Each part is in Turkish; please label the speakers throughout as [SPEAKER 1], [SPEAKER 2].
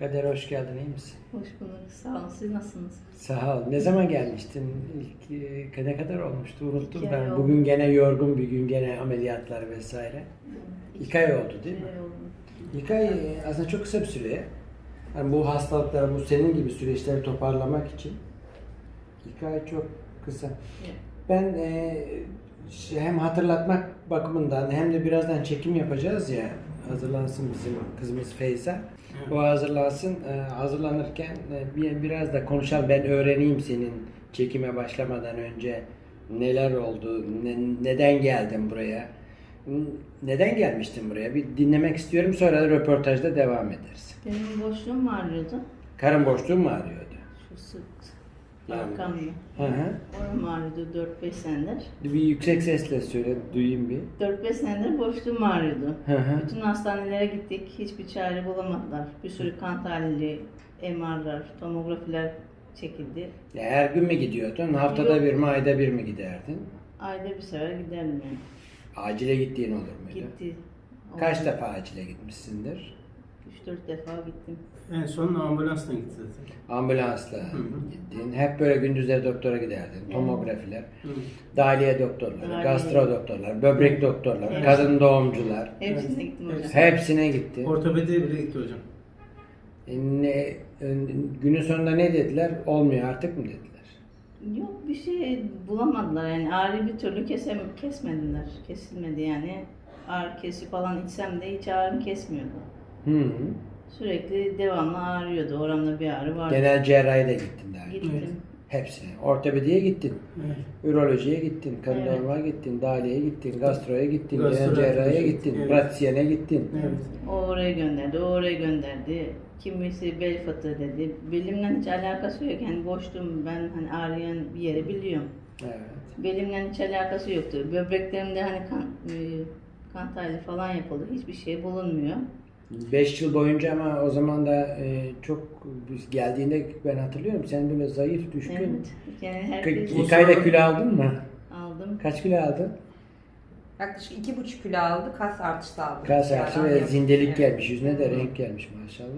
[SPEAKER 1] Kader hoş geldin, iyi misin?
[SPEAKER 2] Hoş bulduk. Sağ olun. Siz nasılsınız?
[SPEAKER 1] Sağ ol. Ne zaman gelmiştin? İlk, e, ne kadar olmuştu? Unuttum
[SPEAKER 2] İki ay
[SPEAKER 1] ben.
[SPEAKER 2] oldu.
[SPEAKER 1] Bugün gene yorgun bir gün, gene ameliyatlar vesaire. İki ay oldu değil mi?
[SPEAKER 2] Ay oldu.
[SPEAKER 1] İlk ay e, aslında çok kısa bir süre. Yani bu hastalıkları, bu senin gibi süreçleri toparlamak için ilk ay çok kısa. Ben e, şey, hem hatırlatmak bakımından hem de birazdan çekim yapacağız ya. Hazırlansın bizim kızımız Feyza. O hazırlansın. E, hazırlanırken e, bir, biraz da konuşalım. Ben öğreneyim senin çekime başlamadan önce neler oldu, ne- neden geldin buraya. Neden gelmiştin buraya? Bir dinlemek istiyorum. Sonra da röportajda devam ederiz.
[SPEAKER 2] Benim boşluğum mu ağrıyordu?
[SPEAKER 1] Karın boşluğun mu ağrıyordu?
[SPEAKER 2] Şu sırt. Arkamda.
[SPEAKER 1] Hı hı.
[SPEAKER 2] Oram ağrıyordu 4-5 senedir.
[SPEAKER 1] Bir yüksek sesle söyle, duyayım bir.
[SPEAKER 2] 4-5 senedir boşluğum ağrıyordu.
[SPEAKER 1] Hı hı.
[SPEAKER 2] Bütün hastanelere gittik. Hiçbir çare bulamadılar. Bir sürü kan tahlili, MR'lar, tomografiler çekildi.
[SPEAKER 1] Ya her gün mü gidiyordun? Haftada
[SPEAKER 2] Yok.
[SPEAKER 1] bir mi, ayda bir mi giderdin?
[SPEAKER 2] Ayda bir sefer giderdim yani.
[SPEAKER 1] Acile gittiğin olur muydu?
[SPEAKER 2] Gitti.
[SPEAKER 1] Kaç defa acile gitmişsindir?
[SPEAKER 2] 3-4 defa gittim.
[SPEAKER 3] En son ambulansla gitti zaten.
[SPEAKER 1] Ambulansla
[SPEAKER 3] hı.
[SPEAKER 1] gittin. Hep böyle gündüzleri doktora giderdin. Tomografiler,
[SPEAKER 3] Hı.
[SPEAKER 1] dahiliye doktorları,
[SPEAKER 2] Dahiliye.
[SPEAKER 1] gastro doktorlar, böbrek doktorları,
[SPEAKER 3] Evet.
[SPEAKER 1] kadın doğumcular.
[SPEAKER 2] Hepsine gittim hocam.
[SPEAKER 3] Hepsi.
[SPEAKER 1] Hepsine gittin.
[SPEAKER 3] Ortopediye bile gitti hocam.
[SPEAKER 1] E, ne, e, günün sonunda ne dediler? Olmuyor artık mı dediler?
[SPEAKER 2] Yok bir şey bulamadılar yani ağrı bir türlü kesem kesmediler. Kesilmedi yani. Ağrı kesi falan içsem de hiç ağrım kesmiyordu.
[SPEAKER 1] Hı hı.
[SPEAKER 2] Sürekli devamlı ağrıyordu. Oramda bir ağrı vardı.
[SPEAKER 1] Genel cerrahi de gittin daha.
[SPEAKER 2] Gittim.
[SPEAKER 3] Evet.
[SPEAKER 1] Hepsine. Ortopediye gittin.
[SPEAKER 3] Evet.
[SPEAKER 1] Ürolojiye gittin, kadın
[SPEAKER 2] Evet.
[SPEAKER 1] gittin, dahiliyeye gittin, gastroya gittin, genel
[SPEAKER 3] Gastro
[SPEAKER 1] cerrahiye gittin,
[SPEAKER 3] Evet.
[SPEAKER 1] pratisyene gittin.
[SPEAKER 3] Evet.
[SPEAKER 2] O oraya gönderdi, o oraya gönderdi. Kimisi bel fıtığı dedi. Belimle hiç alakası yok. Yani boşluğum ben hani ağrıyan bir yeri biliyorum.
[SPEAKER 1] Evet.
[SPEAKER 2] Belimle hiç alakası yoktu. Böbreklerimde hani kan, e, kan tahlili falan yapıldı. Hiçbir şey bulunmuyor.
[SPEAKER 1] 5 yıl boyunca ama o zaman da e, çok biz geldiğinde ben hatırlıyorum sen böyle zayıf, düşkün.
[SPEAKER 2] Evet. Yani
[SPEAKER 1] K-
[SPEAKER 2] herkes
[SPEAKER 1] İlk ayda kilo aldın mı?
[SPEAKER 2] aldım.
[SPEAKER 1] Kaç kilo aldın?
[SPEAKER 4] Yaklaşık iki buçuk kilo aldı, kas artışı aldı.
[SPEAKER 1] Kas artışı
[SPEAKER 4] Yani
[SPEAKER 1] ve zindelik gelmiş, yüzüne de renk gelmiş maşallah.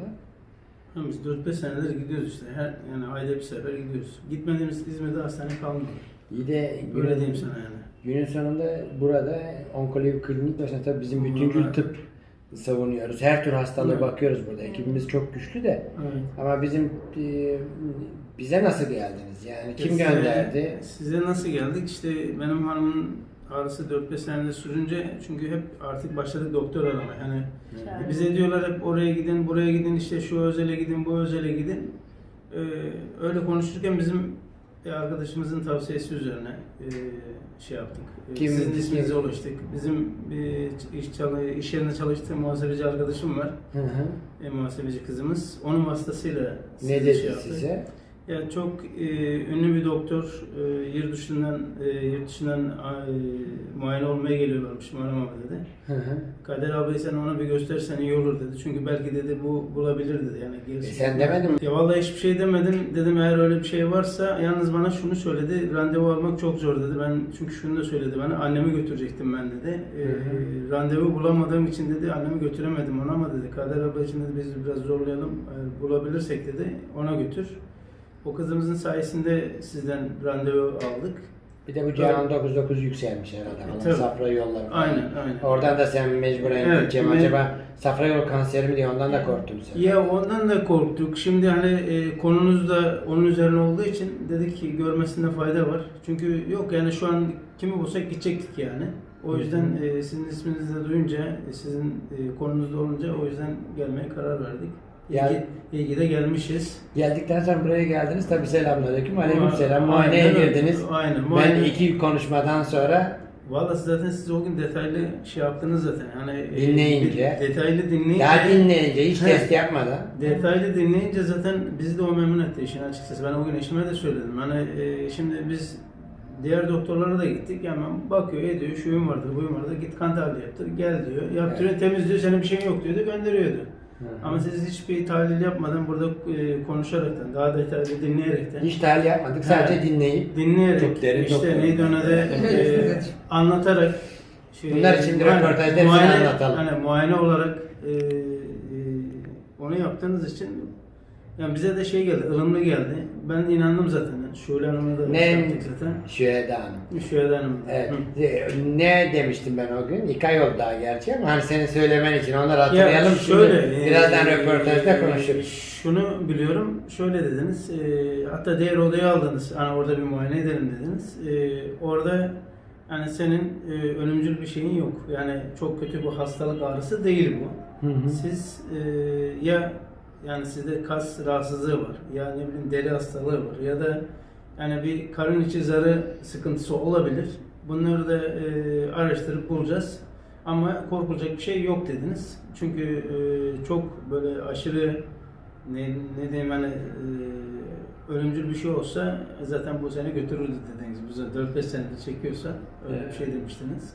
[SPEAKER 3] Ha, Biz 4-5 senedir gidiyoruz işte. Her, yani ayda bir sefer gidiyoruz. Gitmediğimiz İzmir'de hastane kalmadı.
[SPEAKER 1] İyi de
[SPEAKER 3] Öyle
[SPEAKER 1] günün,
[SPEAKER 3] diyeyim sana yani.
[SPEAKER 1] günün sonunda burada onkoloji klinik başına tabii bizim bütüncül tıp savunuyoruz. Her tür hastalığı
[SPEAKER 3] Hı.
[SPEAKER 1] bakıyoruz burada. Ekibimiz çok güçlü de.
[SPEAKER 3] Evet.
[SPEAKER 1] Ama bizim e, bize nasıl geldiniz? Yani kim
[SPEAKER 3] Size-
[SPEAKER 1] gönderdi?
[SPEAKER 3] Size nasıl geldik? İşte benim hanımın ağrısı 4-5 senedir sürünce çünkü hep artık başladık doktor aramaya. Hani
[SPEAKER 2] Çare.
[SPEAKER 3] bize diyorlar hep oraya gidin, buraya gidin, işte şu özele gidin, bu özele gidin. Ee, öyle konuşurken bizim bir arkadaşımızın tavsiyesi üzerine e, şey yaptık. E,
[SPEAKER 1] Kim-
[SPEAKER 3] Sizin isminize ulaştık. Bizim bir iş, çalı, iş yerinde çalıştığım muhasebeci arkadaşım var.
[SPEAKER 1] Hı hı.
[SPEAKER 3] E, muhasebeci kızımız. Onun vasıtasıyla
[SPEAKER 1] Ne
[SPEAKER 3] size
[SPEAKER 1] dedi
[SPEAKER 3] şey yaptık.
[SPEAKER 1] size?
[SPEAKER 3] Ya çok e, ünlü bir doktor e, yurt dışından e, yurt dışından e, muayene olmaya geliyorlarmış Muharrem abi dedi.
[SPEAKER 1] Hı hı.
[SPEAKER 3] Kader abi sen ona bir göstersen iyi olur dedi. Çünkü belki dedi bu bulabilir dedi. Yani
[SPEAKER 1] E
[SPEAKER 3] gerisi.
[SPEAKER 1] sen demedin mi?
[SPEAKER 3] Ya vallahi hiçbir şey demedim. Dedim eğer öyle bir şey varsa yalnız bana şunu söyledi. Randevu almak çok zor dedi. Ben çünkü şunu da söyledi bana. Annemi götürecektim ben dedi. E,
[SPEAKER 1] Hı hı.
[SPEAKER 3] randevu bulamadığım için dedi annemi götüremedim ona ama dedi. Kader abla için dedi biz biraz zorlayalım. Eğer bulabilirsek dedi ona götür. O kızımızın sayesinde sizden randevu aldık.
[SPEAKER 1] Bir de bu Cihan 99 yükselmiş herhalde.
[SPEAKER 3] E, tabii.
[SPEAKER 1] Safra yolları. falan.
[SPEAKER 3] Aynen aynen.
[SPEAKER 1] Oradan da sen mecburen
[SPEAKER 3] Evet,
[SPEAKER 1] gideceğim.
[SPEAKER 3] ben-
[SPEAKER 1] Acaba safra yolu kanseri mi diye ondan da korktun sen.
[SPEAKER 3] Ya ondan da korktuk. Şimdi hani e, konunuz da onun üzerine olduğu için dedik ki görmesinde fayda var. Çünkü yok yani şu an kimi bulsak gidecektik yani. O yüzden e, sizin isminizi de duyunca, e, sizin e, konunuzda olunca o yüzden gelmeye karar verdik.
[SPEAKER 1] Yani-
[SPEAKER 3] iyi ki de gelmişiz.
[SPEAKER 1] Geldikten sonra buraya geldiniz. Tabii selamünaleyküm. Aleykümselam. Muayeneye
[SPEAKER 3] aynen.
[SPEAKER 1] girdiniz.
[SPEAKER 3] Aynen.
[SPEAKER 1] Ben
[SPEAKER 3] muayene-
[SPEAKER 1] iki konuşmadan sonra
[SPEAKER 3] Vallahi zaten siz o gün detaylı şey yaptınız zaten. Yani e,
[SPEAKER 1] Dinleyince.
[SPEAKER 3] de- detaylı dinleyince.
[SPEAKER 1] daha dinleyince hiç
[SPEAKER 3] He.
[SPEAKER 1] test yapmadan
[SPEAKER 3] Detaylı dinleyince zaten bizi de o memnun etti işin açıkçası. Ben o gün eşime de söyledim. Hani e, şimdi biz diğer doktorlara da gittik. Hemen bakıyor, ediyor, şuyum vardır, buyum vardır. Git kan tahlili yaptır, gel diyor. Yaptırıyor, temizliyor, senin bir şeyin yok diyordu, gönderiyordu. Ama siz hiçbir tahlil yapmadan burada e, konuşaraktan, daha detaylı dinleyerekten,
[SPEAKER 1] hiç tahlil yapmadık. Sadece
[SPEAKER 3] He.
[SPEAKER 1] dinleyip
[SPEAKER 3] dinleyerek,
[SPEAKER 1] Çok derin
[SPEAKER 3] işte
[SPEAKER 1] doktor.
[SPEAKER 3] neydi ona da e, anlatarak şey,
[SPEAKER 1] Bunlar şimdi
[SPEAKER 3] muayene-
[SPEAKER 1] röportajda hepsini
[SPEAKER 3] muayene-
[SPEAKER 1] anlatalım.
[SPEAKER 3] Hani muayene olarak e, e, onu Onu yaptığınız için yani bize de şey geldi, ılımlı geldi. Ben inandım zaten. Şule Hanım'a da
[SPEAKER 1] Ne?
[SPEAKER 3] zaten.
[SPEAKER 1] Şüheda Hanım.
[SPEAKER 3] Şule Hanım.
[SPEAKER 1] Evet.
[SPEAKER 3] Hı.
[SPEAKER 1] E, Ne demiştim ben o gün? İki ay oldu daha gerçi ama hani senin söylemen için onları hatırlayalım.
[SPEAKER 3] Ya şöyle,
[SPEAKER 1] Şimdi birazdan
[SPEAKER 3] e,
[SPEAKER 1] röportajda
[SPEAKER 3] e,
[SPEAKER 1] konuşuruz.
[SPEAKER 3] Şunu biliyorum, şöyle dediniz, e, hatta diğer odayı aldınız, hani orada bir muayene edelim dediniz. E, orada yani senin e, ölümcül bir şeyin yok. Yani çok kötü bu hastalık ağrısı değil bu.
[SPEAKER 1] Hı hı.
[SPEAKER 3] Siz e, ya yani sizde kas rahatsızlığı var, ya ne bileyim deri hastalığı var ya da yani bir karın içi zarı sıkıntısı olabilir. Bunları da e, araştırıp bulacağız. Ama korkulacak bir şey yok dediniz. Çünkü e, çok böyle aşırı ne, ne diyeyim hani e, ölümcül bir şey olsa zaten bu sene götürürdü dediniz. Bize 4-5 senedir çekiyorsa öyle bir
[SPEAKER 1] Evet.
[SPEAKER 3] şey demiştiniz.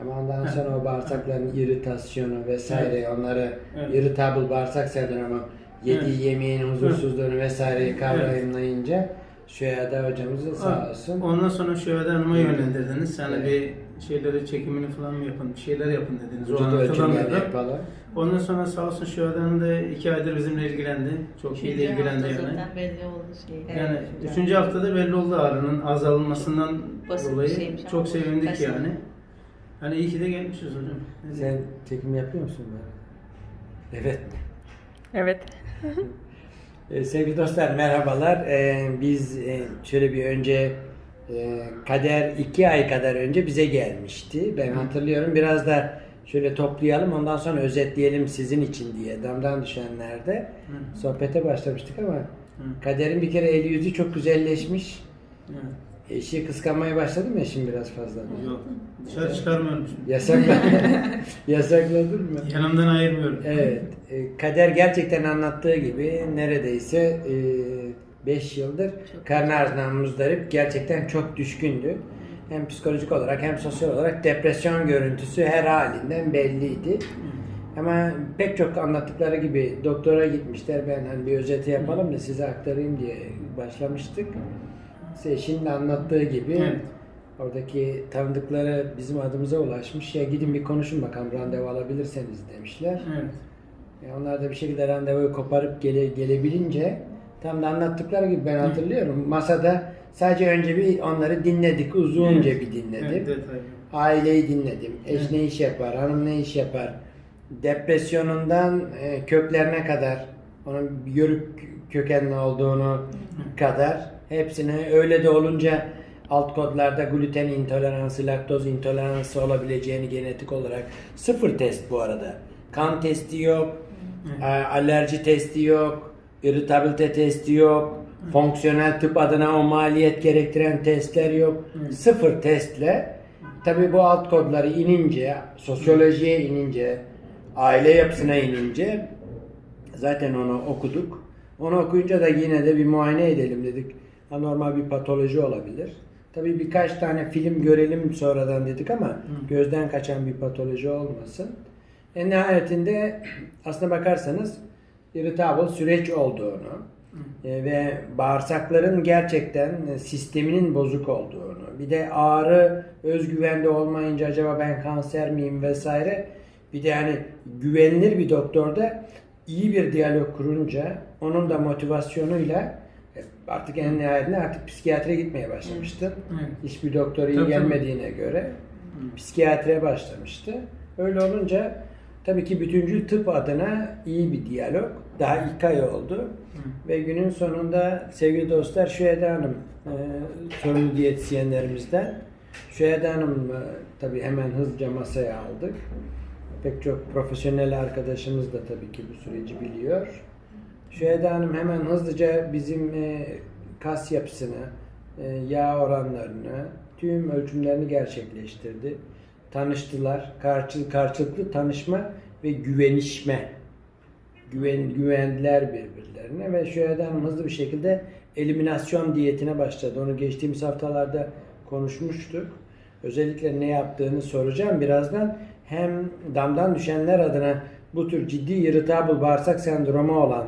[SPEAKER 1] Ama ondan sonra o bağırsakların iritasyonu vesaire onları
[SPEAKER 3] Evet.
[SPEAKER 1] irritable bağırsak sendromu yediği
[SPEAKER 3] Evet.
[SPEAKER 1] yemeğin huzursuzluğunu vesaireyi kavrayımlayınca Şüheda hocamız da sağ
[SPEAKER 3] Evet.
[SPEAKER 1] olsun.
[SPEAKER 3] Ondan sonra Şöhade Hanım'a
[SPEAKER 1] Evet.
[SPEAKER 3] yönlendirdiniz. Yani
[SPEAKER 1] Evet.
[SPEAKER 3] bir şeyleri çekimini falan mı yapın, bir şeyler yapın dediniz.
[SPEAKER 1] Vücut
[SPEAKER 3] hatırlamıyorum.
[SPEAKER 1] yapalım.
[SPEAKER 3] Ondan sonra sağ olsun Şöhade Hanım da iki aydır bizimle ilgilendi. Çok iyi de ilgilendi yani.
[SPEAKER 2] zaten belli oldu şey.
[SPEAKER 4] Evet,
[SPEAKER 3] Yani
[SPEAKER 4] üçüncü
[SPEAKER 3] üçüncü haftada belli oldu ağrının azalmasından
[SPEAKER 2] Basit
[SPEAKER 3] dolayı.
[SPEAKER 2] şeymiş
[SPEAKER 3] Çok sevindik
[SPEAKER 2] kaç
[SPEAKER 3] yani. Hani iyi ki de gelmişiz hocam. Ne
[SPEAKER 1] Sen çekim yapıyor musun böyle? Evet.
[SPEAKER 4] Evet.
[SPEAKER 1] Ee, sevgili dostlar merhabalar. Ee, biz e, şöyle bir önce e, Kader iki ay kadar önce bize gelmişti. Ben hatırlıyorum. Biraz da şöyle toplayalım ondan sonra özetleyelim sizin için diye. Damdan düşenlerde
[SPEAKER 3] Hı.
[SPEAKER 1] sohbete başlamıştık ama
[SPEAKER 3] Hı.
[SPEAKER 1] Kader'in bir kere el yüzü çok güzelleşmiş.
[SPEAKER 3] Evet.
[SPEAKER 1] Eşi kıskanmaya başladı mı eşim biraz fazla?
[SPEAKER 3] Yok. Dışarı çıkarmıyorum şimdi.
[SPEAKER 1] Yasakla Yasakladın mı?
[SPEAKER 3] Yanımdan ayırmıyorum.
[SPEAKER 1] Evet. e, Kader gerçekten anlattığı gibi neredeyse 5 yıldır karnı ağrısından muzdarip gerçekten çok düşkündü. Hem psikolojik olarak hem sosyal olarak depresyon görüntüsü her halinden belliydi. Ama pek çok anlattıkları gibi doktora gitmişler. Ben hani bir özeti yapalım da size aktarayım diye başlamıştık. Şimdi anlattığı gibi
[SPEAKER 3] Evet.
[SPEAKER 1] oradaki tanıdıkları bizim adımıza ulaşmış. Ya gidin bir konuşun bakalım randevu alabilirseniz demişler.
[SPEAKER 3] Evet.
[SPEAKER 1] E, onlar da bir şekilde randevuyu koparıp gele, gelebilince tam da anlattıkları gibi ben hatırlıyorum. Masada sadece önce bir onları dinledik. Uzunca
[SPEAKER 3] Evet.
[SPEAKER 1] bir dinledim.
[SPEAKER 3] Evet, detaylı.
[SPEAKER 1] Aileyi dinledim. Eş
[SPEAKER 3] Evet.
[SPEAKER 1] ne iş yapar, hanım ne iş yapar. Depresyonundan e, köklerine kadar, onun yörük kökenli olduğunu kadar hepsini öyle de olunca alt kodlarda gluten intoleransı, laktoz intoleransı olabileceğini genetik olarak sıfır test bu arada. Kan testi yok, e, alerji testi yok, irritabilite testi yok, fonksiyonel tıp adına o maliyet gerektiren testler yok. Sıfır testle tabi bu alt kodları inince, sosyolojiye inince, aile yapısına inince zaten onu okuduk. Onu okuyunca da yine de bir muayene edelim dedik. Anormal bir patoloji olabilir. Tabii birkaç tane film görelim sonradan dedik ama gözden kaçan bir patoloji olmasın. En nihayetinde aslına bakarsanız irritable süreç olduğunu e, ve bağırsakların gerçekten sisteminin bozuk olduğunu, bir de ağrı özgüvende olmayınca acaba ben kanser miyim vesaire bir de hani güvenilir bir doktorda iyi bir diyalog kurunca onun da motivasyonuyla artık en nihayetinde artık psikiyatre gitmeye başlamıştım.
[SPEAKER 3] Evet.
[SPEAKER 1] Hiçbir doktor iyi
[SPEAKER 3] Tabii, tabii.
[SPEAKER 1] gelmediğine göre psikiyatriye başlamıştı. Öyle olunca tabii ki bütüncül tıp adına iyi bir diyalog. Daha ilk ay oldu. Ve günün sonunda sevgili dostlar Şüheda Hanım e, sorumlu diyetisyenlerimizden. Şüheda Hanım e, tabii hemen hızlıca masaya aldık. Pek çok profesyonel arkadaşımız da tabii ki bu süreci biliyor. Şüheda Hanım hemen hızlıca bizim e, kas yapısını, e, yağ oranlarını, tüm ölçümlerini gerçekleştirdi. Tanıştılar. Karşılıklı, karşılıklı tanışma ve güvenişme. Güven, güvendiler birbirlerine ve Şüheda Hanım hızlı bir şekilde eliminasyon diyetine başladı. Onu geçtiğimiz haftalarda konuşmuştuk. Özellikle ne yaptığını soracağım birazdan. Hem damdan düşenler adına bu tür ciddi irritable bağırsak sendromu olan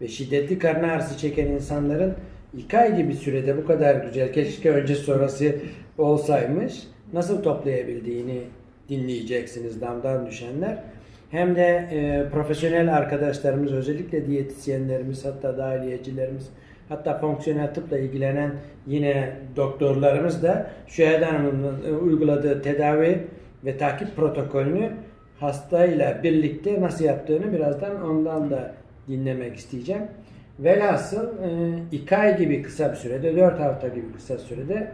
[SPEAKER 1] ve şiddetli karın ağrısı çeken insanların iki ay gibi sürede bu kadar güzel, keşke önce sonrası olsaymış, nasıl toplayabildiğini dinleyeceksiniz damdan düşenler. hem de e, profesyonel arkadaşlarımız özellikle diyetisyenlerimiz hatta dahiliyecilerimiz hatta fonksiyonel tıpla ilgilenen yine doktorlarımız da Şüheyda Hanım'ın e, uyguladığı tedavi ve takip protokolünü hastayla birlikte nasıl yaptığını birazdan ondan da dinlemek isteyeceğim. Velhasıl e, iki ay gibi kısa bir sürede, dört hafta gibi kısa sürede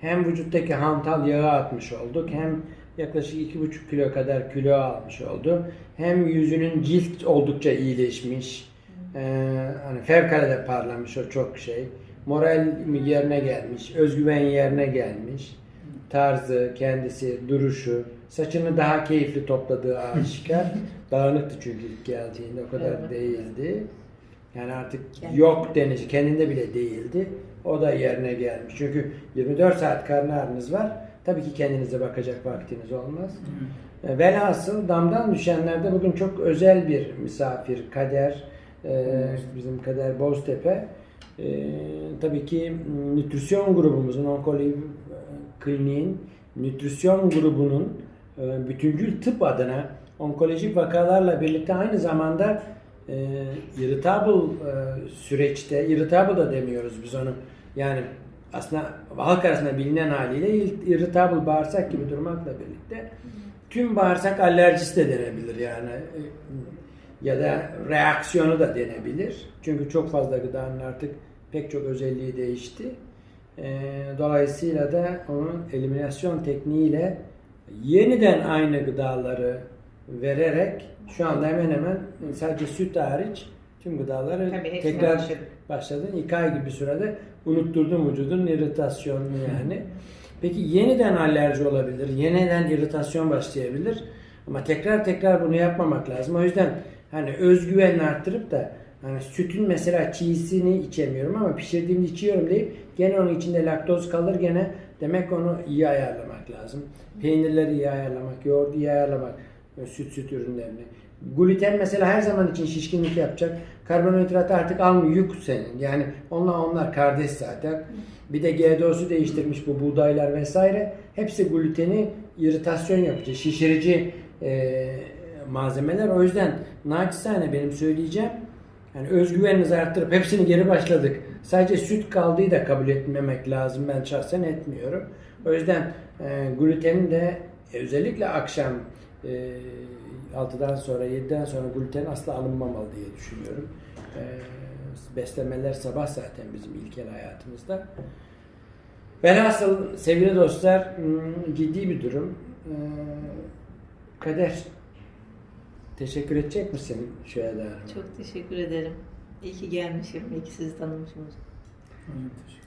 [SPEAKER 1] hem vücuttaki hantal yağı atmış olduk, hem yaklaşık iki buçuk kilo kadar kilo almış oldu. Hem yüzünün cilt oldukça iyileşmiş, e, hani fevkalade parlamış o çok şey. Moral yerine gelmiş, özgüven yerine gelmiş. Tarzı, kendisi, duruşu, saçını daha keyifli topladığı aşikar. Dağınıktı çünkü ilk geldiğinde o kadar
[SPEAKER 2] Evet.
[SPEAKER 1] değildi. Yani artık
[SPEAKER 4] Kendi-
[SPEAKER 1] yok denici kendinde bile değildi. O da yerine gelmiş. Çünkü 24 saat karın ağrınız var. Tabii ki kendinize bakacak vaktiniz olmaz. E, Velhasıl damdan düşenlerde bugün çok özel bir misafir Kader. e, bizim Kader Boztepe. E, tabii ki nütrisyon grubumuzun onkoloji e, kliniğin nütrisyon grubunun e, bütüncül tıp adına onkolojik vakalarla birlikte aynı zamanda e, irritable e, süreçte, irritable da demiyoruz biz onu. Yani aslında halk arasında bilinen haliyle irritable bağırsak gibi durmakla birlikte tüm bağırsak alerjisi de denebilir yani E, ya da reaksiyonu da denebilir. Çünkü çok fazla gıdanın artık pek çok özelliği değişti. E, dolayısıyla da onun eliminasyon tekniğiyle yeniden aynı gıdaları vererek şu anda hemen hemen sadece süt hariç tüm gıdaları
[SPEAKER 4] Tabii
[SPEAKER 1] tekrar
[SPEAKER 4] başladık.
[SPEAKER 1] başladın. İki ay gibi sürede unutturdun vücudun irritasyonunu yani. Peki yeniden alerji olabilir, yeniden irritasyon başlayabilir. Ama tekrar tekrar bunu yapmamak lazım. O yüzden hani özgüvenini arttırıp da hani sütün mesela çiğsini içemiyorum ama pişirdiğimde içiyorum deyip gene onun içinde laktoz kalır gene demek onu iyi ayarlamak lazım. Peynirleri iyi ayarlamak, yoğurdu iyi ayarlamak, süt süt ürünlerini. Gluten mesela her zaman için şişkinlik yapacak. Karbonhidratı artık almıyor yük senin. Yani onlar onlar kardeş zaten. Bir de GDO'su değiştirmiş bu buğdaylar vesaire. Hepsi gluteni iritasyon yapıcı, şişirici e, malzemeler. O yüzden naçizane benim söyleyeceğim yani özgüveninizi arttırıp hepsini geri başladık. Sadece süt kaldığı da kabul etmemek lazım. Ben şahsen etmiyorum. O yüzden e, glutenin de e, özellikle akşam e, 6'dan sonra 7'den sonra gluten asla alınmamalı diye düşünüyorum. E, beslemeler sabah zaten bizim ilkel hayatımızda. Velhasıl sevgili dostlar hmm, ciddi bir durum. E, Kader teşekkür edecek misin Şüheda?
[SPEAKER 2] Çok teşekkür ederim. İyi ki gelmişim. İyi ki sizi tanımışım.
[SPEAKER 3] Hocam.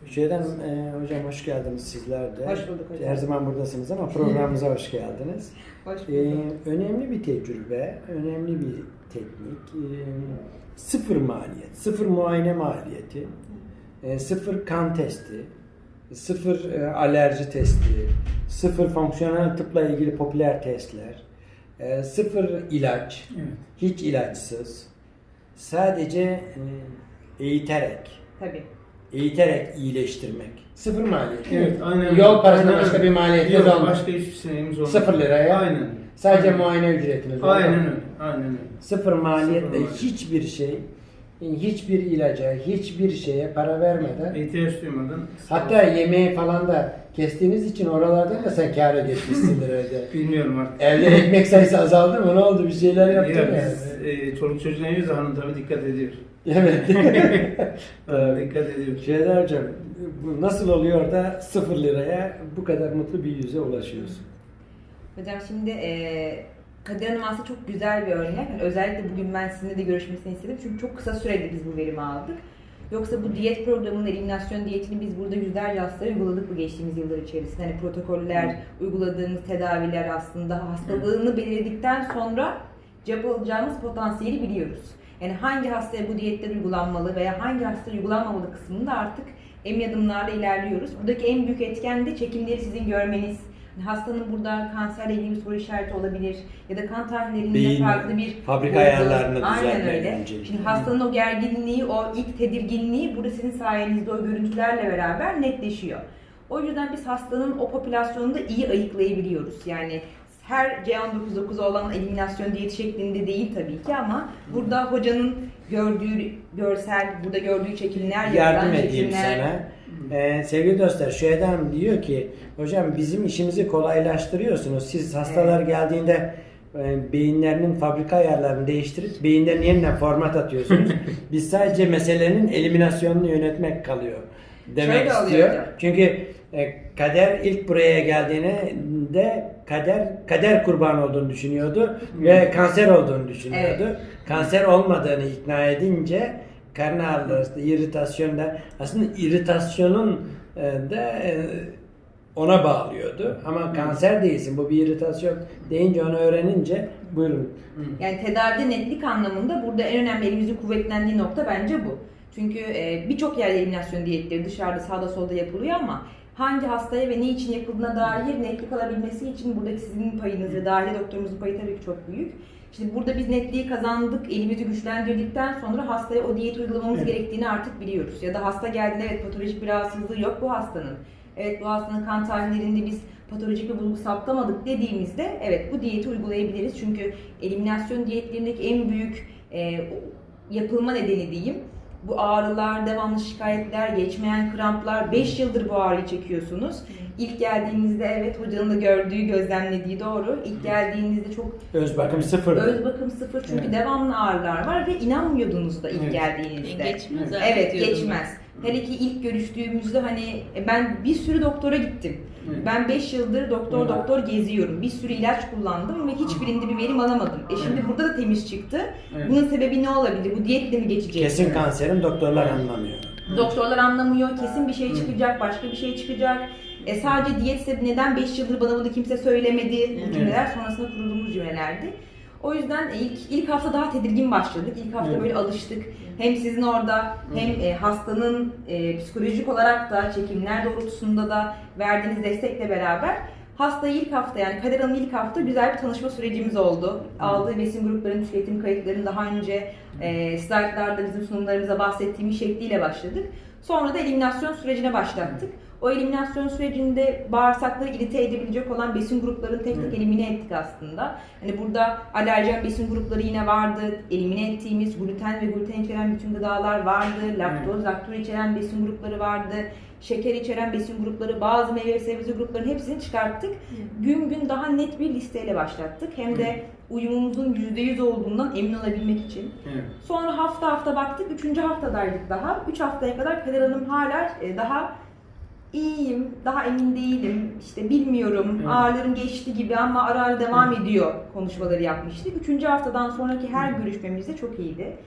[SPEAKER 1] Şeyden e, hocam hoş geldiniz sizler de.
[SPEAKER 4] Hoş bulduk hocam.
[SPEAKER 1] Her zaman buradasınız ama programımıza hoş geldiniz.
[SPEAKER 4] Hoş
[SPEAKER 1] E,
[SPEAKER 4] bulduk.
[SPEAKER 1] önemli bir tecrübe, önemli bir teknik. E, sıfır maliyet, sıfır muayene maliyeti, e, sıfır kan testi, sıfır e, alerji testi, sıfır fonksiyonel tıpla ilgili popüler testler, e, sıfır ilaç,
[SPEAKER 3] Evet.
[SPEAKER 1] hiç ilaçsız, sadece e, eğiterek,
[SPEAKER 4] Tabii.
[SPEAKER 1] Eğiterek iyileştirmek. Sıfır maliyet.
[SPEAKER 3] Evet, aynen.
[SPEAKER 1] Yol parasına
[SPEAKER 3] Aynen
[SPEAKER 1] başka bir maliyetiniz
[SPEAKER 3] Yok,
[SPEAKER 1] olmaz.
[SPEAKER 3] başka hiçbir şeyimiz olmaz.
[SPEAKER 1] Sıfır liraya.
[SPEAKER 3] Aynen.
[SPEAKER 1] Sadece
[SPEAKER 3] Aynen.
[SPEAKER 1] muayene ücretiniz var.
[SPEAKER 3] Aynen öyle. Aynen öyle.
[SPEAKER 1] Sıfır maliyetle
[SPEAKER 3] Sıfır maliyet.
[SPEAKER 1] hiçbir şey, hiçbir ilaca, hiçbir şeye para vermeden
[SPEAKER 3] İhtiyaç duymadan.
[SPEAKER 1] hatta yemeği falan da kestiğiniz için oralardan da sen kâr etmişsindir evde.
[SPEAKER 3] Bilmiyorum artık.
[SPEAKER 1] Evde ekmek sayısı azaldı mı? Ne oldu? Bir şeyler yaptın
[SPEAKER 3] Ya
[SPEAKER 1] ya.
[SPEAKER 3] biz e, çoluk da hanım tabii dikkat ediyor.
[SPEAKER 1] Evet.
[SPEAKER 3] Dikkat ediyor.
[SPEAKER 1] Şeyler hocam, bu nasıl oluyor da sıfır liraya bu kadar mutlu bir yüze ulaşıyorsun?
[SPEAKER 4] Hocam şimdi e, Kadir Hanım aslında çok güzel bir örnek. Yani özellikle bugün ben sizinle de görüşmesini istedim. Çünkü çok kısa sürede biz bu verimi aldık. Yoksa bu diyet programının, eliminasyon diyetini biz burada yüzlerce hastaya uyguladık bu geçtiğimiz yıllar içerisinde. Hani protokoller, uyguladığımız tedaviler aslında hastalığını belirledikten sonra yapılacağımız potansiyeli biliyoruz. Yani hangi hastaya bu diyetler uygulanmalı veya hangi hastaya uygulanmamalı kısmında artık emin adımlarla ilerliyoruz. Buradaki en büyük etken de çekimleri sizin görmeniz. Hastanın burada kanserle ilgili bir soru işareti olabilir ya da kan tahlillerinde
[SPEAKER 1] Beyin,
[SPEAKER 4] farklı bir
[SPEAKER 1] fabrika ayarlarını öncelikle.
[SPEAKER 4] Şimdi hastanın o gerginliği, o ilk tedirginliği burada sizin sayenizde o görüntülerle beraber netleşiyor. O yüzden biz hastanın o popülasyonunu da iyi ayıklayabiliyoruz. Yani her C199 olan eliminasyon diyeti şeklinde değil tabii ki ama burada hocanın gördüğü görsel, burada gördüğü çekimler,
[SPEAKER 1] yardım edeyim
[SPEAKER 4] çekimler-
[SPEAKER 1] sana. Ee, sevgili dostlar Şüheda Hanım diyor ki hocam bizim işimizi kolaylaştırıyorsunuz. Siz hastalar geldiğinde e, beyinlerinin fabrika ayarlarını değiştirip beyinlerini yeniden format atıyorsunuz. Biz sadece meselenin eliminasyonunu yönetmek kalıyor demek
[SPEAKER 4] Şöyle oluyor
[SPEAKER 1] istiyor.
[SPEAKER 4] hocam.
[SPEAKER 1] Çünkü e, Kader ilk buraya geldiğinde Kader Kader kurban olduğunu düşünüyordu ve kanser olduğunu düşünüyordu. Kanser olmadığını ikna edince karın ağrıları, iritasyon da aslında iritasyonun e, da e, ona bağlıyordu. Ama kanser değilsin bu bir iritasyon deyince onu öğrenince buyurun.
[SPEAKER 4] Yani tedavide netlik anlamında burada en önemli elimizin kuvvetlendiği nokta bence bu. Çünkü e, birçok yerde eliminasyon diyetleri dışarıda sağda solda yapılıyor ama hangi hastaya ve ne için yapıldığına dair netlik alabilmesi için buradaki sizin payınız ve dahili doktorumuzun payı tabii ki çok büyük. Şimdi burada biz netliği kazandık, elimizi güçlendirdikten sonra hastaya o diyet uygulamamız
[SPEAKER 3] Evet.
[SPEAKER 4] gerektiğini artık biliyoruz. Ya da hasta geldiğinde evet patolojik bir rahatsızlığı yok bu hastanın. Evet bu hastanın kan tahlillerinde biz patolojik bir bulgu saptamadık dediğimizde evet bu diyeti uygulayabiliriz. Çünkü eliminasyon diyetlerindeki en büyük e, yapılma nedeni diyeyim. Bu ağrılar, devamlı şikayetler, geçmeyen kramplar, 5 yıldır bu ağrıyı çekiyorsunuz. İlk geldiğinizde evet hocanın da gördüğü, gözlemlediği doğru. İlk geldiğinizde çok
[SPEAKER 1] Öz bakım sıfır.
[SPEAKER 4] öz bakım sıfır çünkü
[SPEAKER 3] Evet.
[SPEAKER 4] devamlı ağrılar var ve inanmıyordunuz da ilk
[SPEAKER 3] Evet.
[SPEAKER 4] geldiğinizde.
[SPEAKER 2] Geçmez
[SPEAKER 3] Evet.
[SPEAKER 4] geçmez. Hele ki ilk görüştüğümüzde hani e, ben bir sürü doktora gittim. Ben 5 yıldır doktor doktor geziyorum. Bir sürü ilaç kullandım ve hiçbirinde bir verim alamadım. E şimdi burada da temiz çıktı. Bunun sebebi ne olabilir? Bu diyetle mi geçecek?
[SPEAKER 1] Kesin kanserim doktorlar anlamıyor.
[SPEAKER 4] Doktorlar anlamıyor. Kesin bir şey çıkacak, başka bir şey çıkacak. E sadece diyetse neden 5 yıldır bana bunu kimse söylemedi? Bu cümleler sonrasında kurulmuş cümlelerdi. O yüzden e, ilk ilk hafta daha tedirgin başladık. İlk hafta böyle alıştık. Hem sizin orada hem e, hastanın e, psikolojik olarak da çekimler doğrultusunda da verdiğiniz destekle beraber hastayı ilk hafta yani Kader Hanım ilk hafta güzel bir tanışma sürecimiz oldu. Aldığı besin gruplarının tüketim kayıtlarını daha önce e, slaytlarda bizim sunumlarımıza bahsettiğimiz şekliyle başladık. Sonra da eliminasyon sürecine başlattık. O eliminasyon sürecinde bağırsakları irite edebilecek olan besin gruplarını tek tek elimine ettik aslında. Hani burada alerjen besin grupları yine vardı. Elimine ettiğimiz gluten ve gluten içeren bütün gıdalar vardı. Laktoz, laktoz içeren besin grupları vardı. Şeker içeren besin grupları, bazı meyve ve sebze gruplarının hepsini çıkarttık. Gün gün daha net bir listeyle başlattık. Hem de uyumumuzun %100 olduğundan emin olabilmek için.
[SPEAKER 3] Evet.
[SPEAKER 4] Sonra hafta hafta baktık. Üçüncü haftadaydık daha. Üç haftaya kadar Kader Hanım hala e, daha iyiyim, daha emin değilim, işte bilmiyorum,
[SPEAKER 3] Evet.
[SPEAKER 4] ağrılarım geçti gibi ama ara ara devam ediyor konuşmaları yapmıştık. Üçüncü haftadan sonraki her görüşmemizde çok iyiydi.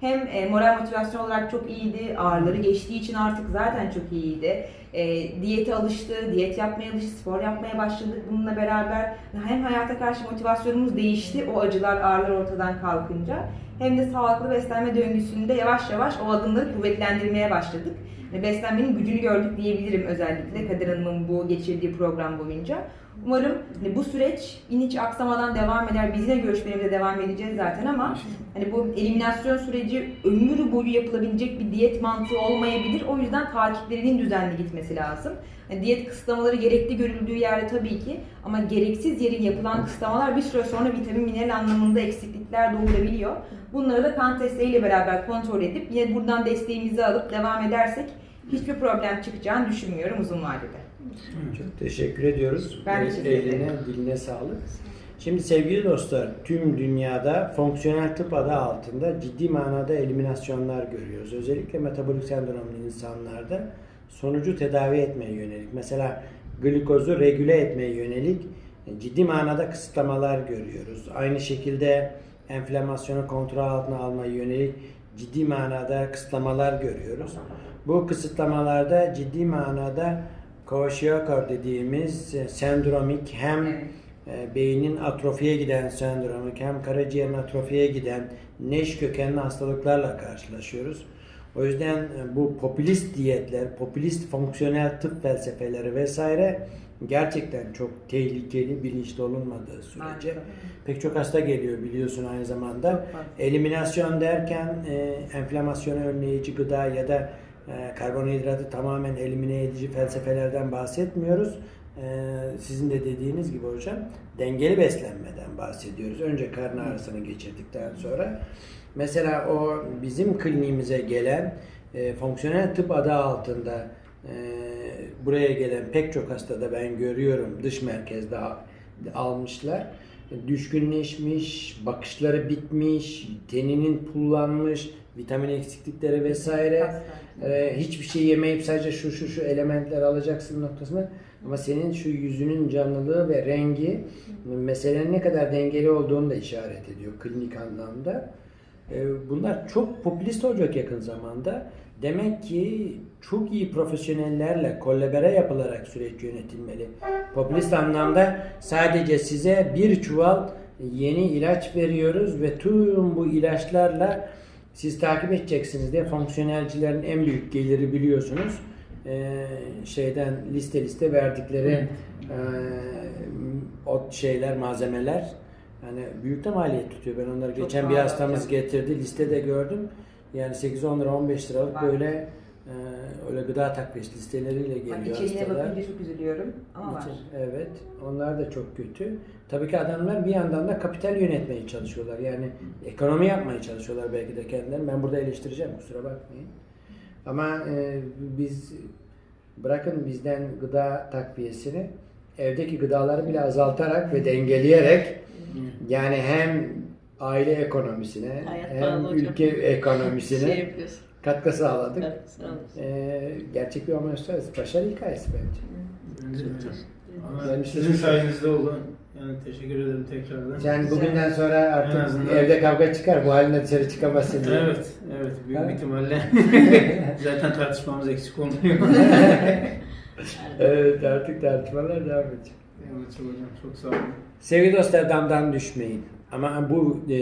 [SPEAKER 4] Hem e, moral motivasyon olarak çok iyiydi, ağrıları geçtiği için artık zaten çok iyiydi. E, diyete alıştı, diyet yapmaya alıştı, spor yapmaya başladık bununla beraber. Hem hayata karşı motivasyonumuz değişti o acılar, ağrılar ortadan kalkınca. Hem de sağlıklı beslenme döngüsünde yavaş yavaş o adımları kuvvetlendirmeye başladık. Beslenmenin gücünü gördük diyebilirim özellikle Kadir Hanım'ın bu geçirdiği program boyunca. Umarım hani bu süreç hiç aksamadan devam eder. Biz yine görüşmelerimize devam edeceğiz zaten ama hani bu eliminasyon süreci ömür boyu yapılabilecek bir diyet mantığı olmayabilir. O yüzden takiplerinin düzenli gitmesi lazım. Hani diyet kısıtlamaları gerekli görüldüğü yerde tabii ki ama gereksiz yere yapılan kısıtlamalar bir süre sonra vitamin mineral anlamında eksiklikler doğurabiliyor. Bunları da kan testleriyle beraber kontrol edip yine buradan desteğimizi alıp devam edersek hiçbir problem çıkacağını düşünmüyorum uzun vadede.
[SPEAKER 1] Çok teşekkür ediyoruz.
[SPEAKER 4] Ben teşekkür ederim.
[SPEAKER 1] Eline, diline sağlık. Şimdi sevgili dostlar, tüm dünyada fonksiyonel tıp adı altında ciddi manada eliminasyonlar görüyoruz. Özellikle metabolik sendromlu insanlarda sonucu tedavi etmeye yönelik. Mesela glikozu regüle etmeye yönelik e, ciddi manada kısıtlamalar görüyoruz. Aynı şekilde enflamasyonu kontrol altına almaya yönelik ciddi manada kısıtlamalar görüyoruz. Bu kısıtlamalarda ciddi manada Kwashiorkor dediğimiz sendromik hem
[SPEAKER 4] Evet.
[SPEAKER 1] e, beynin atrofiye giden sendromik hem karaciğerin atrofiye giden neş kökenli hastalıklarla karşılaşıyoruz. O yüzden e, bu popülist diyetler, popülist fonksiyonel tıp felsefeleri vesaire gerçekten çok tehlikeli bilinçli olunmadığı sürece. Pek çok hasta geliyor biliyorsun aynı zamanda. Eliminasyon derken e, enflamasyonu önleyici gıda ya da karbonhidratı tamamen elimine edici felsefelerden bahsetmiyoruz. e, sizin de dediğiniz gibi hocam dengeli beslenmeden bahsediyoruz. Önce karın ağrısını geçirdikten sonra mesela o bizim kliniğimize gelen e, fonksiyonel tıp adı altında e, buraya gelen pek çok hastada ben görüyorum dış merkezde al- almışlar. Düşkünleşmiş, bakışları bitmiş, teninin pullanmış, vitamin eksiklikleri vesaire. Ee, hiçbir şey yemeyip sadece şu şu şu elementler alacaksın noktasında ama senin şu yüzünün canlılığı ve rengi meselenin ne kadar dengeli olduğunu da işaret ediyor klinik anlamda. Ee, bunlar çok popülist olacak yakın zamanda. Demek ki çok iyi profesyonellerle kollabore yapılarak süreç yönetilmeli. Popülist anlamda sadece size bir çuval yeni ilaç veriyoruz ve tüm bu ilaçlarla siz takip edeceksiniz diye fonksiyonelcilerin en büyük geliri biliyorsunuz. Ee, şeyden liste liste verdikleri e, o şeyler malzemeler yani büyük de maliyet tutuyor. Ben onları
[SPEAKER 4] Çok
[SPEAKER 1] geçen bir hastamız getirdi. Listede gördüm. Yani 8-10 lira 15 liralık böyle e, öyle gıda takviyesi listeleriyle
[SPEAKER 4] Bak
[SPEAKER 1] geliyor
[SPEAKER 4] içeriğine
[SPEAKER 1] hastalar.
[SPEAKER 4] bakınca çok üzülüyorum ama var.
[SPEAKER 1] Evet. Onlar da çok kötü. Tabii ki adamlar bir yandan da kapital yönetmeye çalışıyorlar. Yani ekonomi yapmaya çalışıyorlar belki de kendilerini. Ben burada eleştireceğim kusura bakmayın. Ama e, biz bırakın bizden gıda takviyesini evdeki gıdaları bile azaltarak ve dengeleyerek yani hem aile ekonomisine
[SPEAKER 2] Hayat
[SPEAKER 1] hem ülke ekonomisine
[SPEAKER 2] Şey yapıyorsun.
[SPEAKER 1] Katkı sağladık.
[SPEAKER 2] Evet, sağ olasın.
[SPEAKER 1] E, gerçek bir homeostaz. Başarı hikayesi bence.
[SPEAKER 3] Bence. Ama
[SPEAKER 1] Yani
[SPEAKER 3] sizin sayenizde oldu. Yani teşekkür ederim tekrardan.
[SPEAKER 1] Sen bugünden sonra
[SPEAKER 3] En
[SPEAKER 1] artık
[SPEAKER 3] azından-
[SPEAKER 1] evde kavga çıkar. Bu haline dışarı çıkamazsın diye.
[SPEAKER 3] Evet, evet büyük bir ihtimalle. Zaten tartışmamız eksik olmuyor.
[SPEAKER 1] evet artık tartışmalar devam edecek.
[SPEAKER 3] evet hocam çok sağ olun.
[SPEAKER 1] Sevgili dostlar damdan düşmeyin. Ama bu e,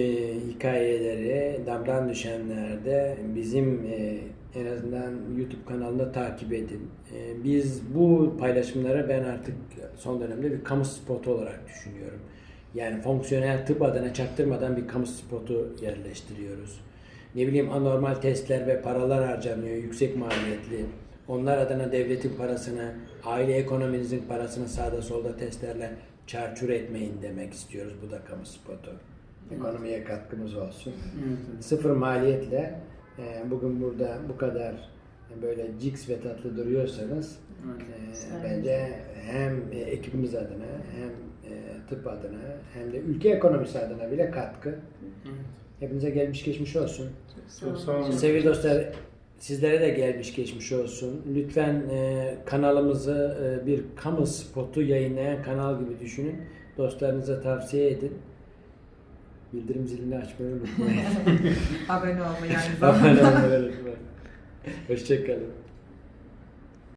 [SPEAKER 1] hikayeleri damdan düşenlerde bizim e, en azından YouTube kanalında takip edin. E, biz bu paylaşımları ben artık son dönemde bir kamu spotu olarak düşünüyorum. Yani fonksiyonel tıp adına çaktırmadan bir kamu spotu yerleştiriyoruz. Ne bileyim anormal testler ve paralar harcanıyor, yüksek maliyetli. Onlar adına devletin parasını, aile ekonominizin parasını sağda solda testlerle çarçur etmeyin demek istiyoruz. Bu da kamu spotu. Ekonomiye katkımız olsun. Sıfır maliyetle e, bugün burada bu kadar böyle ciks ve tatlı duruyorsanız e, bence hem e, ekibimiz adına hem e, tıp adına hem de ülke ekonomisi adına bile katkı.
[SPEAKER 3] Evet.
[SPEAKER 1] Hepinize gelmiş geçmiş olsun.
[SPEAKER 3] Çok sağ olun.
[SPEAKER 1] Sevgili dostlar sizlere de gelmiş geçmiş olsun. Lütfen e, kanalımızı e, bir kamu spotu yayınlayan kanal gibi düşünün. Dostlarınıza tavsiye edin. Bildirim zilini açmayı unutmayın.
[SPEAKER 4] Abone olmayı yani.
[SPEAKER 1] Abone olmayı unutmayın. Hoşçakalın.